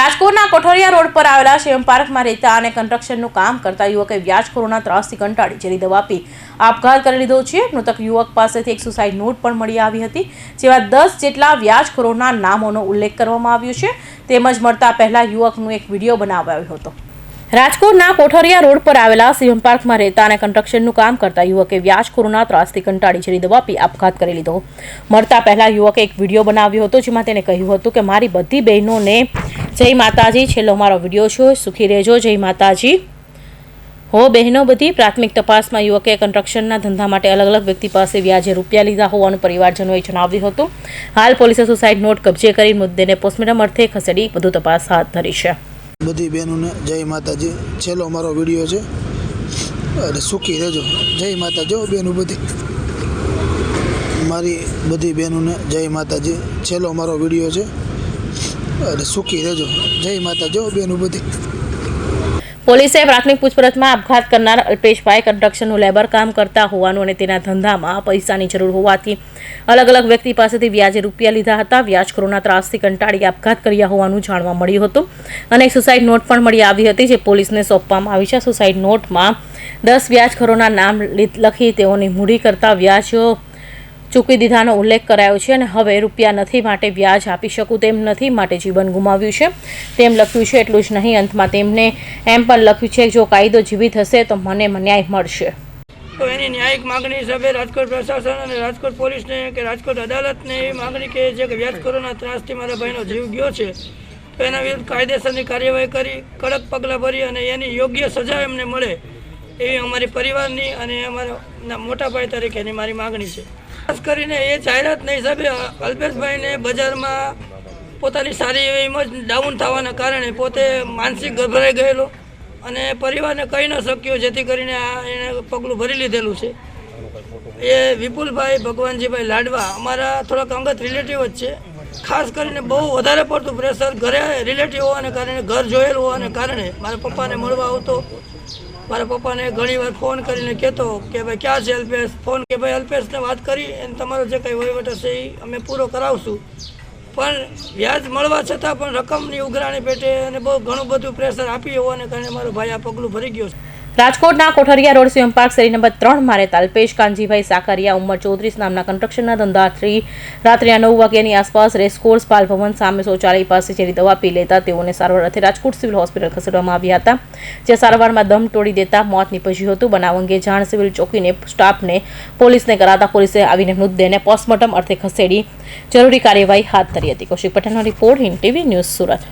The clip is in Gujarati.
રાજકોટના કોઠરિયા રોડ પર આવેલા શિવમ પાર્કમાં રહેતા અને કન્સ્ટ્રક્શનનું કામ કરતા યુવકે વ્યાજખોરોના ત્રાસથી કંટાળી ઝેરી દવા આપી આપઘાત કરી લીધો છે. મૃતક યુવક પાસેથી એક સુસાઇડ નોટ પણ મળી આવી હતી જેવા દસ જેટલા વ્યાજખોરોના નામોનો ઉલ્લેખ કરવામાં આવ્યો છે. તેમજ મળતા પહેલા યુવકનું એક વીડિયો બનાવાયો હતો. રાજકોટના કોઠરિયા રોડ પર આવેલા શિવમ પાર્કમાં રહેતા અને કન્સ્ટ્રક્શનનું કામ કરતા યુવકે વ્યાજખોરોના ત્રાસથી કંટાળી ઝેરી દવા પી આપઘાત કરી લીધો. મળતા પહેલા યુવકે એક વીડિયો બનાવ્યો હતો, જેમાં તેને કહ્યું હતું કે, મારી બધી બહેનોને જય માતાજી, છેલ્લો મારો વીડિયો છે, સુખી રહેજો, જય માતાજી. હો બહેનો બધી, પ્રાથમિક તપાસમાં યુવકે કન્સ્ટ્રક્શનના ધંધા માટે અલગ અલગ વ્યક્તિ પાસે વ્યાજે રૂપિયા લીધા હોવાનું પરિવારજનોએ જણાવ્યું હતું. હાલ પોલીસે સુસાઇડ નોટ કબજે કરી મુદ્દેને પોસ્ટમોર્ટમ અર્થે ખસેડી વધુ તપાસ હાથ ધરી છે. બધી બહેનોને જય માતાજી, છેલ્લો મારો વીડિયો છે. અને સુખી રહેજો, જય માતાજી, હો બહેનો બધી. મારી બધી બહેનોને જય માતાજી, છેલ્લો મારો વીડિયો છે. સુખી રહેજો જય માતા જો બહેનો બધી પોલીસે પ્રાથમિક પૂછપરછમાં આપઘાત કરનાર અલ્પેશભાઈ કન્સ્ટ્રક્શનનું લેબર કામ કરતા હોવાનું અને તેના ધંધામાં પૈસાની જરૂર હોવાથી અલગ અલગ વ્યક્તિ પાસેથી વ્યાજે રૂપિયા લીધા હતા. વ્યાજખોરોના ત્રાસથી કંટાળી આપઘાત કર્યા હોવાનું જાણવા મળ્યું હતું. અને એક સુસાઇડ નોટ પણ મળી આવી હતી જે પોલીસને સોંપવામાં આવી છે. સુસાઇડ નોટમાં દસ વ્યાજખોરોના નામ લખી તેઓની મૂડી કરતા વ્યાજો ચૂકવી દીધાનો ઉલ્લેખ કરાયો છે અને હવે રૂપિયા નથી માટે વ્યાજ આપી શકું તેમ નથી માટે જીવન ગુમાવ્યું છે. તેમ લખ્યું છે, એટલું જ નહીં, અંતમાં તેમને એમ પણ લખ્યું છે, જો કાયદો જીવિત હશે તો મને ન્યાય મળશે. તો એની ન્યાયિક માગણી હિસાબે રાજકોટ પ્રશાસન અને રાજકોટ પોલીસને કે રાજકોટ અદાલતને એવી માગણી કે છે કે વ્યાજખોરોના ત્રાસથી મારા ભાઈનો જીવ ગયો છે. તો એના વિરુદ્ધ કાયદેસરની કાર્યવાહી કરી, કડક પગલાં ભરી અને એની યોગ્ય સજા એમને મળે. એવી અમારી પરિવારની અને અમારા મોટા ભાઈ તરીકેની મારી માગણી છે. ખાસ કરીને એ જાહેરાતના હિસાબે અલ્પેશભાઈને બજારમાં પોતાની સારી એવી ઇમેજ ડાઉન થવાના કારણે પોતે માનસિક ગભરાઈ ગયેલો અને પરિવારને કહી ન શક્યો, જેથી કરીને આ એને પગલું ભરી લીધેલું છે. એ વિપુલભાઈ ભગવાનજીભાઈ લાડવા અમારા થોડાક અંગત રિલેટિવ જ છે. ખાસ કરીને બહુ વધારે પડતું પ્રેશર ઘરે રિલેટિવ હોવાને કારણે, ઘર જોયેલું હોવાને કારણે મારા પપ્પાને મળવા આવતો. મારા પપ્પાને ઘણી વાર ફોન કરીને કહેતો કે ભાઈ, ક્યાં છે હેલ્પેશ ફોન કે, ભાઈ હેલ્પેશને વાત કરી અને તમારો જે કંઈ વહીવટ હશે એ અમે પૂરો કરાવશું. પણ વ્યાજ મળવા છતાં પણ રકમની ઉઘરાણી પેટે અને બહુ ઘણું બધું પ્રેશર આપી હોવાને કારણે મારો ભાઈ આ પગલું ભરી ગયો છે. રાજકોટના કોઠરિયા રોડ સ્વયં પાર્ક શેરી નંબર ત્રણ મારે તાલ્પેશ, કાનજીભાઈ સાકરિયા, ઉંમર ચોત્રીસ નામના કન્સ્ટ્રક્શનના ધંધાથી રાત્રે નવ વાગ્યાની આસપાસ રેસકોર્સ પાલભવન સામે શૌચાલય પાસે જેની દવા પી લેતા તેઓને સારવાર અર્થે રાજકોટ સિવિલ હોસ્પિટલ ખસેડવામાં આવ્યા હતા, જે સારવારમાં દમ તોડી દેતા મોત નીપજ્યું હતું. બનાવ અંગે જાણ સિવિલ ચોકીને સ્ટાફને પોલીસને કરાતા પોલીસે આવીને મૃતદેહને પોસ્ટમોર્ટમ અર્થે ખસેડી. જરૂરી કાર્યવાહી હાથ ધરી હતી. કૌશિક પટેલનો report Hind TV news Surat.